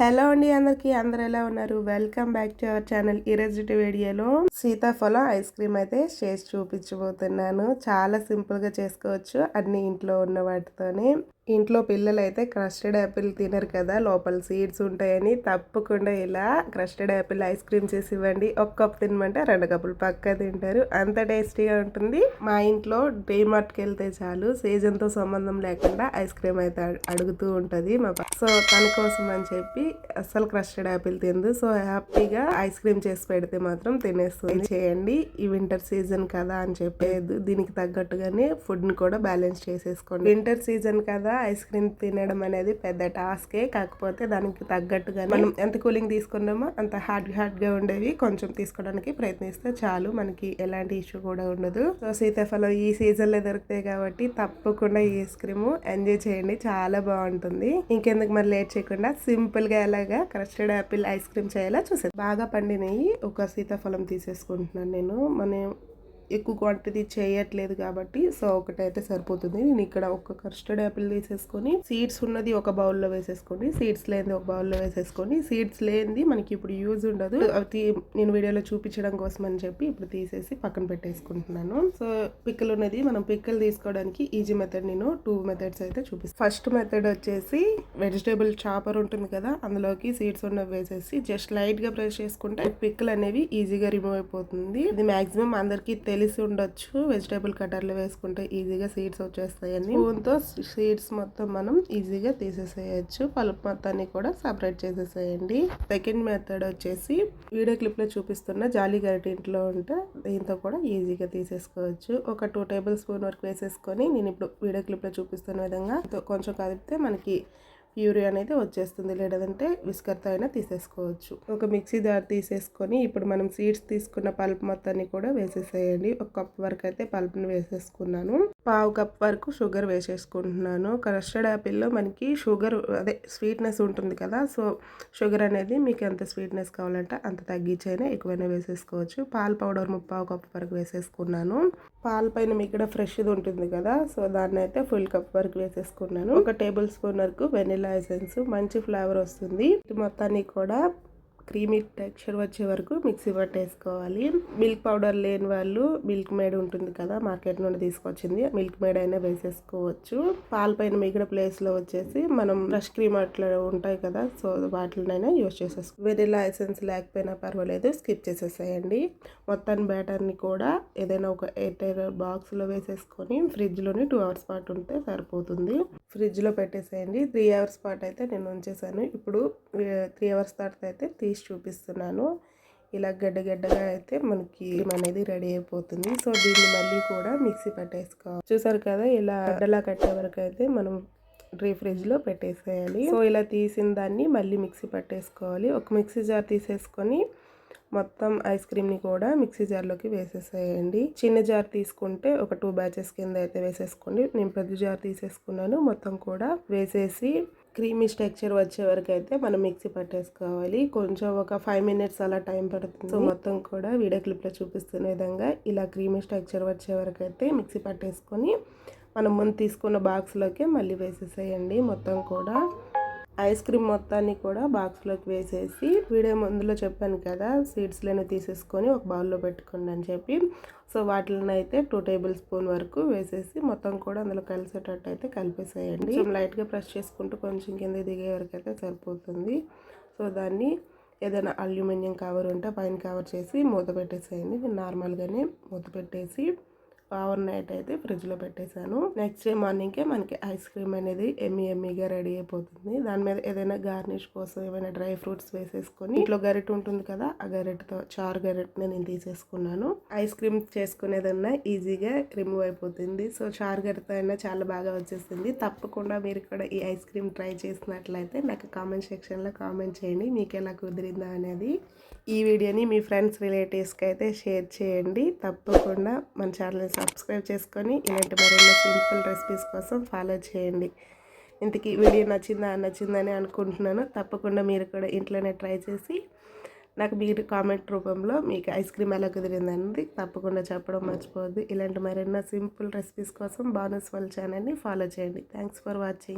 Hello అండి అందరికి అందరు ఎలా ఉన్నారు? Welcome back to our channel ఈరోజు వీడియోలో. సీతాఫలం ఐస్ క్రీమ్ అయితే చేసి చూపించబోతున్నాను. చాలా సింపుల్గా చేసుకోవచ్చు అన్ని ఇంట్లో ఉన్న వాటితోనే. ఇంట్లో పిల్లలు అయితే క్రస్టెడ్ యాపిల్ తినరు కదా లోపల సీడ్స్ ఉంటాయని తప్పకుండా ఇలా క్రస్టెడ్ యాపిల్ ఐస్ క్రీమ్ చేసి ఇవ్వండి. ఒక కప్ తినమంటే రెండు కప్పులు పక్క తింటారు. అంత టేస్టీగా ఉంటుంది. మా ఇంట్లో మార్ట్కి వెళ్తే చాలు. సీజన్తో సంబంధం లేకుండా ఐస్ క్రీమ్ అయితే అడుగుతూ ఉంటుంది మా సో తన కోసం అని చెప్పి అసలు క్రస్టెడ్ యాపిల్ తిందు సో హ్యాపీగా ఐస్ క్రీమ్ చేసి పెడితే మాత్రం తినేస్తుంది. చేయండి ఈ వింటర్ సీజన్ కదా అని చెప్పేది. దీనికి తగ్గట్టుగానే ఫుడ్ని కూడా బ్యాలెన్స్ చేసేసుకోండి. వింటర్ సీజన్ కదా ఐస్ క్రీమ్ తినడం అనేది పెద్ద టాస్కే. కాకపోతే దానికి తగ్గట్టుగా మనం ఎంత కూలింగ్ తీసుకున్నామో అంత హార్డ్ హార్డ్గా ఉండేవి కొంచెం తీసుకోవడానికి ప్రయత్నిస్తే చాలు. మనకి ఎలాంటి ఇష్యూ కూడా ఉండదు. సో సీతాఫలం ఈ సీజన్లో దొరుకుతాయి కాబట్టి తప్పకుండా ఈ ఐస్ క్రీమ్ ఎంజాయ్ చేయండి. చాలా బాగుంటుంది. ఇంకెందుకు మరి లేట్ చేయకుండా సింపుల్గా ఎలాగా క్రస్టెడ్ యాపిల్ ఐస్ క్రీమ్ చేయాలో చూసేది బాగా పండినవి ఒక సీతాఫలం తీసేసుకుంటున్నాను నేను. మన ఎక్కువ క్వాంటిటీ చేయట్లేదు కాబట్టి సో ఒకటైతే సరిపోతుంది. నేను ఇక్కడ ఒక కస్టర్డ్ యాపిల్ తీసేసుకొని సీడ్స్ ఉన్నది ఒక బౌల్లో వేసేసుకోండి. సీడ్స్ లేనిది ఒక బౌల్లో వేసేసుకొని సీడ్స్ లేనిది మనకి ఇప్పుడు యూజ్ ఉండదు. అది నేను వీడియోలో చూపించడం కోసం అని చెప్పి ఇప్పుడు తీసేసి పక్కన పెట్టేసుకుంటున్నాను. సో పిక్కలు ఉన్నది మనం పిక్కలు తీసుకోవడానికి ఈజీ మెథడ్ నేను టూ మెథడ్స్ అయితే చూపిస్తాను ఫస్ట్ మెథడ్ వచ్చేసి వెజిటేబుల్ చాపర్ ఉంటుంది కదా అందులోకి సీడ్స్ ఉన్నవి వేసేసి జస్ట్ లైట్గా ప్రెస్ చేసుకుంటే పిక్కలు అనేవి ఈజీగా రిమూవ్ అయిపోతుంది. ఇది మాక్సిమం అందరికి తెలిసి ఉండొచ్చు. వెజిటేబుల్ కటర్లు వేసుకుంటే ఈజీగా సీడ్స్ వచ్చేస్తాయని. స్పూన్తో సీడ్స్ మొత్తం మనం ఈజీగా తీసేసేయచ్చు. పలుపు మొత్తాన్ని కూడా సపరేట్ చేసేసేయండి. సెకండ్ మెథడ్ వచ్చేసి వీడియో క్లిప్లో చూపిస్తున్న జాలి గరిటి ఇంట్లో ఉంటే దీంతో కూడా ఈజీగా తీసేసుకోవచ్చు. ఒక టూ టేబుల్ స్పూన్ వరకు వేసేసుకొని నేను ఇప్పుడు వీడియో క్లిప్లో చూపిస్తున్న విధంగా కొంచెం కదిపితే మనకి ప్యూరీ అనేది వచ్చేస్తుంది. లేదంటే విస్కర్తో అయినా తీసేసుకోవచ్చు. ఒక మిక్సీ జార్ తీసేసుకొని ఇప్పుడు మనం సీడ్స్ తీసుకున్న పల్ప్ మొత్తాన్ని కూడా వేసేసేయండి. ఒక కప్ వరకు అయితే పల్ప్ని వేసేసుకున్నాను. పావు కప్ వరకు షుగర్ వేసేసుకుంటున్నాను. కస్టర్డ్ యాపిల్లో మనకి షుగర్ అదే స్వీట్నెస్ ఉంటుంది కదా సో షుగర్ అనేది మీకు ఎంత స్వీట్నెస్ కావాలంటే అంత తగ్గించైనా ఎక్కువైనా వేసేసుకోవచ్చు. పాల పౌడర్ ముప్పావు కప్ వరకు వేసేసుకున్నాను. పాల పైన మీకు ఇక్కడ ఫ్రెష్ది ఉంటుంది కదా సో దాన్ని అయితే ఫుల్ కప్ వరకు వేసేసుకున్నాను. ఒక టేబుల్ స్పూన్ వరకు వెనిలా ఎసెన్స్ మంచి ఫ్లేవర్ వస్తుంది. మొత్తానికి కూడా క్రీమీ టెక్స్చర్ వచ్చే వరకు మిక్సీ పట్టేసుకోవాలి. మిల్క్ పౌడర్ లేని వాళ్ళు మిల్క్ మేడ్ ఉంటుంది కదా మార్కెట్ నుండి తీసుకొచ్చింది. మిల్క్ మేడ్ అయినా వేసేసుకోవచ్చు. పాల పైన మిగిలిన ప్లేస్లో వచ్చేసి మనం ఫ్రెష్ క్రీమ్ అట్లా ఉంటాయి కదా సో వాటినైనా యూజ్ చేసేసుకో. వేరే ఎసెన్స్ లేకపోయినా పర్వాలేదు స్కిప్ చేసేసేయండి. మొత్తాన్ని బ్యాటర్ని కూడా ఏదైనా ఒక ఎయిర్ బాక్స్లో వేసేసుకొని ఫ్రిడ్జ్లోని టూ అవర్స్ పాటు ఉంటే సరిపోతుంది. ఫ్రిడ్జ్లో పెట్టేసేయండి. త్రీ అవర్స్ పాటు అయితే నేను ఉంచేసాను. ఇప్పుడు త్రీ అవర్స్ తర్వాత అయితే తీసి తీసి చూపిస్తున్నాను. ఇలా గడ్డ గడ్డగా అయితే మనకి అనేది రెడీ అయిపోతుంది. సో దీన్ని మళ్ళీ కూడా మిక్సీ పట్టేసుకోవాలి. చూసారు కదా ఇలా గడ్డలా కట్టే వరకు అయితే మనం డ్రై ఫ్రిడ్జ్లో పెట్టేసేయాలి. సో ఇలా తీసిన దాన్ని మళ్ళీ మిక్సీ పట్టేసుకోవాలి. ఒక మిక్సీ జార్ తీసేసుకొని మొత్తం ఐస్ క్రీమ్ని కూడా మిక్సీ జార్లోకి వేసేసేయండి. చిన్న జార్ తీసుకుంటే ఒక టూ బ్యాచెస్ కింద అయితే వేసేసుకోండి. నేను పెద్ద జార్ తీసేసుకున్నాను. మొత్తం కూడా వేసేసి క్రీమీ స్ట్రక్చర్ వచ్చే వరకు అయితే మనం మిక్సీ పట్టేసుకోవాలి. కొంచెం ఒక ఫైవ్ మినిట్స్ అలా టైం పడుతుంది. సో మొత్తం కూడా వీడియో క్లిప్లో చూపిస్తున్న విధంగా ఇలా క్రీమీ స్ట్రక్చర్ వచ్చే వరకు అయితే మిక్సీ పట్టేసుకొని మనం ముందు తీసుకున్న బాక్స్లోకి మళ్ళీ వేసేసేయండి. మొత్తం కూడా ఐస్ క్రీమ్ మొత్తాన్ని కూడా బాక్స్లోకి వేసేసి వీడియో ముందులో చెప్పాను కదా సీడ్స్లను తీసేసుకొని ఒక బౌల్లో పెట్టుకోండి అని చెప్పి. సో వాటిని అయితే టూ టేబుల్ స్పూన్ వరకు వేసేసి మొత్తం కూడా అందులో కలిసేటట్టు అయితే కలిపేసేయండి. లైట్గా ప్రెస్ చేసుకుంటూ కొంచెం కింద దిగే వరకు అయితే సరిపోతుంది. సో దాన్ని ఏదైనా అల్యూమినియం కవర్ ఉంటే పైన కవర్ చేసి మూత పెట్టేసేయండి. నేను నార్మల్గానే మూత పెట్టేసి ఓవర్ నైట్ అయితే ఫ్రిడ్జ్లో పెట్టేశాను. నెక్స్ట్ డే మార్నింగ్కే మనకి ఐస్ క్రీమ్ అనేది ఎమ్మి ఎమ్మిగా రెడీ అయిపోతుంది. దాని మీద ఏదైనా గార్నిష్ కోసం ఏమైనా డ్రై ఫ్రూట్స్ వేసేసుకొని ఇంట్లో గరిట ఉంటుంది కదా ఆ గరిటతో చారు గరిటని నేను తీసేసుకున్నాను. ఐస్ క్రీమ్ చేసుకునేదన్నా ఈజీగా రిమూవ్ అయిపోతుంది. సో చారు గరిట అయినా చాలా బాగా వచ్చేసింది. తప్పకుండా మీరు ఇక్కడ ఈ ఐస్ క్రీమ్ ట్రై చేసినట్లయితే నాకు కామెంట్ సెక్షన్లో కామెంట్ చేయండి. మీకు ఎలా కుదిరిందా అనేది ఈ వీడియోని మీ ఫ్రెండ్స్ రిలేటివ్స్కి అయితే షేర్ చేయండి. తప్పకుండా మన ఛానల్ని సబ్స్క్రైబ్ చేసుకొని ఇలాంటి మరెన్నో సింపుల్ రెసిపీస్ కోసం ఫాలో చేయండి. ఇంతకీ వీడియో నచ్చిందా? నచ్చిందని అనుకుంటున్నాను. తప్పకుండా మీరు కూడా ఇంట్లోనే ట్రై చేసి నాకు మీరు కామెంట్ రూపంలో మీకు ఐస్ క్రీమ్ ఎలా కుదిరిందన్నది తప్పకుండా చెప్పడం మర్చిపోవద్దు. ఇలాంటి మరెన్నో సింపుల్ రెసిపీస్ కోసం బానస్ వాళ్ళ ఛానల్ని ఫాలో చేయండి. Thanks for watching.